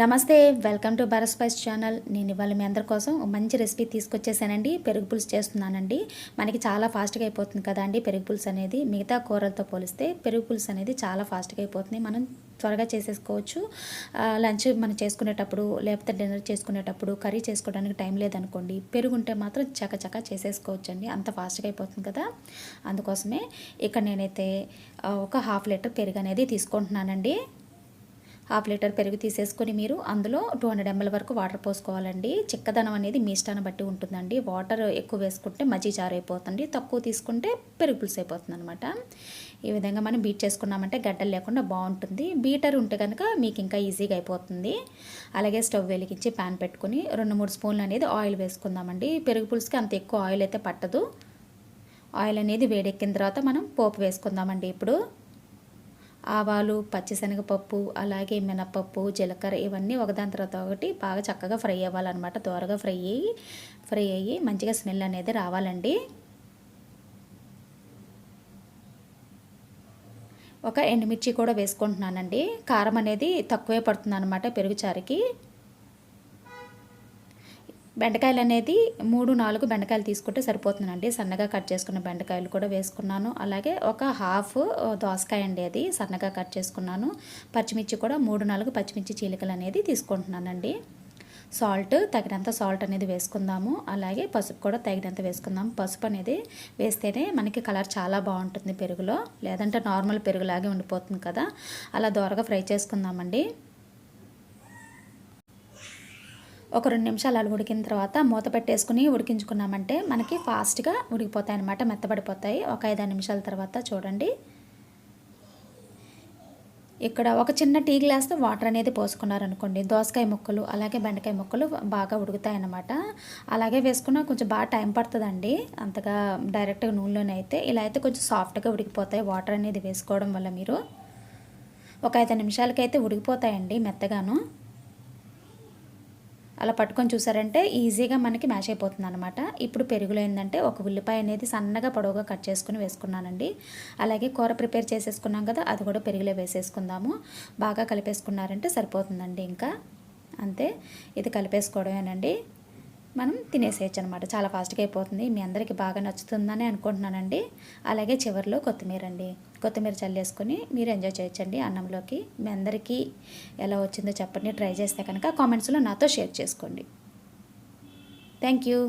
నమస్తే welcome to Bharat spice channel. నేను ఇవాళ మీ అందరి కోసం మంచి రెసిపీ తీసుకొచ్చేసానండి. పెరుగు పులుసు చేస్తున్నానండి. మనకి చాలా ఫాస్ట్గా అయిపోతుంది కదా అండి పెరుగు పులుసు అనేది. మిగతా కూరలతో పోలిస్తే పెరుగు పులుసు అనేది చాలా ఫాస్ట్గా అయిపోతుంది. మనం త్వరగా చేసేసుకోవచ్చు. లంచ్ మనం చేసుకునేటప్పుడు లేకపోతే డిన్నర్ చేసుకునేటప్పుడు కర్రీ చేసుకోవడానికి టైం లేదనుకోండి పెరుగు ఉంటే మాత్రం చకచక చేసేసుకోవచ్చు అండి అంత ఫాస్ట్గా అయిపోతుంది కదా. అందుకోసమే ఇక్కడ నేనైతే ఒక హాఫ్ లీటర్ పెరుగు అనేది తీసుకుంటున్నానండి. హాఫ్ లీటర్ పెరుగు తీసేసుకొని మీరు అందులో టూ హండ్రెడ్ ఎంఎల్ వరకు వాటర్ పోసుకోవాలండి. చిక్కదనం అనేది మీ ఇష్టాన్ని బట్టి ఉంటుందండి. వాటర్ ఎక్కువ వేసుకుంటే మజ్జి జారైపోతుంది. అయిపోతుంది తక్కువ తీసుకుంటే పెరుగు పులుసు అయిపోతుంది అనమాట ఈ విధంగా మనం బీట్ చేసుకున్నామంటే గడ్డలు లేకుండా బాగుంటుంది. బీటర్ ఉంటే కనుక మీకు ఇంకా ఈజీగా అయిపోతుంది. అలాగే స్టవ్ వెలిగించి ప్యాన్ పెట్టుకుని రెండు మూడు స్పూన్లు అనేది ఆయిల్ వేసుకుందామండి. పెరుగు పులుసుకి అంత ఎక్కువ ఆయిల్ అయితే పట్టదు. ఆయిల్ అనేది వేడెక్కిన తర్వాత మనం పోపు వేసుకుందామండి ఇప్పుడు. ఆవాలు పచ్చిశనగపప్పు అలాగే మినపప్పు జీలకర్ర ఇవన్నీ ఒకదాని తర్వాత ఒకటి బాగా చక్కగా ఫ్రై అవ్వాలన్నమాట. త్వరగా ఫ్రై అయ్యి ఫ్రై అయ్యి మంచిగా స్మెల్ అనేది రావాలండి. ఒక ఎండుమిర్చి కూడా వేసుకుంటున్నానండి. కారం అనేది తక్కువే పడుతుంది అనమాట పెరుగుచారుకి బెండకాయలు అనేది మూడు నాలుగు బెండకాయలు తీసుకుంటే సరిపోతుందండి. సన్నగా కట్ చేసుకున్న బెండకాయలు కూడా వేసుకున్నాను. అలాగే ఒక హాఫ్ దోసకాయ అండి అది. సన్నగా కట్ చేసుకున్నాను. పచ్చిమిర్చి కూడా మూడు నాలుగు పచ్చిమిర్చి చీలికలు అనేది తీసుకుంటున్నానండి. సాల్ట్ తగినంత సాల్ట్ అనేది వేసుకుందాము. అలాగే పసుపు కూడా తగినంత వేసుకుందాము. పసుపు అనేది వేస్తేనే మనకి కలర్ చాలా బాగుంటుంది పెరుగులో. లేదంటే నార్మల్ పెరుగులాగే ఉండిపోతుంది కదా. అలా దోరగా ఫ్రై చేసుకుందామండి. ఒక రెండు నిమిషాలు అలా ఉడికిన తర్వాత మూత పెట్టేసుకుని ఉడికించుకున్నామంటే మనకి ఫాస్ట్గా ఉడికిపోతాయి అనమాట మెత్తబడిపోతాయి. ఒక ఐదు నిమిషాల తర్వాత చూడండి. ఇక్కడ ఒక చిన్న టీ గ్లాస్తో వాటర్ అనేది పోసుకున్నారనుకోండి దోసకాయ ముక్కలు అలాగే బెండకాయ ముక్కలు బాగా ఉడుకుతాయన్నమాట. అలాగే వేసుకున్నా కొంచెం బాగా టైం పడుతుందండి. అంతగా డైరెక్ట్గా నూనెలోనే అయితే ఇలా అయితే కొంచెం సాఫ్ట్గా ఉడికిపోతాయి వాటర్ అనేది వేసుకోవడం వల్ల మీరు. ఒక ఐదు నిమిషాలకైతే ఉడికిపోతాయండి మెత్తగాను. అలా పట్టుకొని చూసారంటే ఈజీగా మనకి మ్యాష్ అయిపోతుంది అనమాట ఇప్పుడు పెరుగులో ఏంటంటే ఒక ఉల్లిపాయ అనేది సన్నగా పొడవుగా కట్ చేసుకుని వేసుకున్నానండి. అలాగే కూర ప్రిపేర్ చేసేసుకున్నాం కదా అది కూడా పెరుగులో వేసేసుకుందాము. బాగా కలిపేసుకున్నారంటే సరిపోతుందండి ఇంకా. అంతే. ఇది కలిపేసుకోవడమేనండి. మనం తినేసేయచ్చు అనమాట చాలా ఫాస్ట్గా అయిపోతుంది. మీ అందరికీ బాగా నచ్చుతుందని అనుకుంటున్నానండి. అలాగే చివరిలో కొత్తిమీర అండి కొత్తిమీర చల్లేసుకొని మీరు ఎంజాయ్ చేయొచ్చండి అన్నంలోకి. మీ అందరికీ ఎలా వచ్చిందో చెప్పండి. ట్రై చేస్తే కనుక కామెంట్స్లో నాతో షేర్ చేసుకోండి. Thank you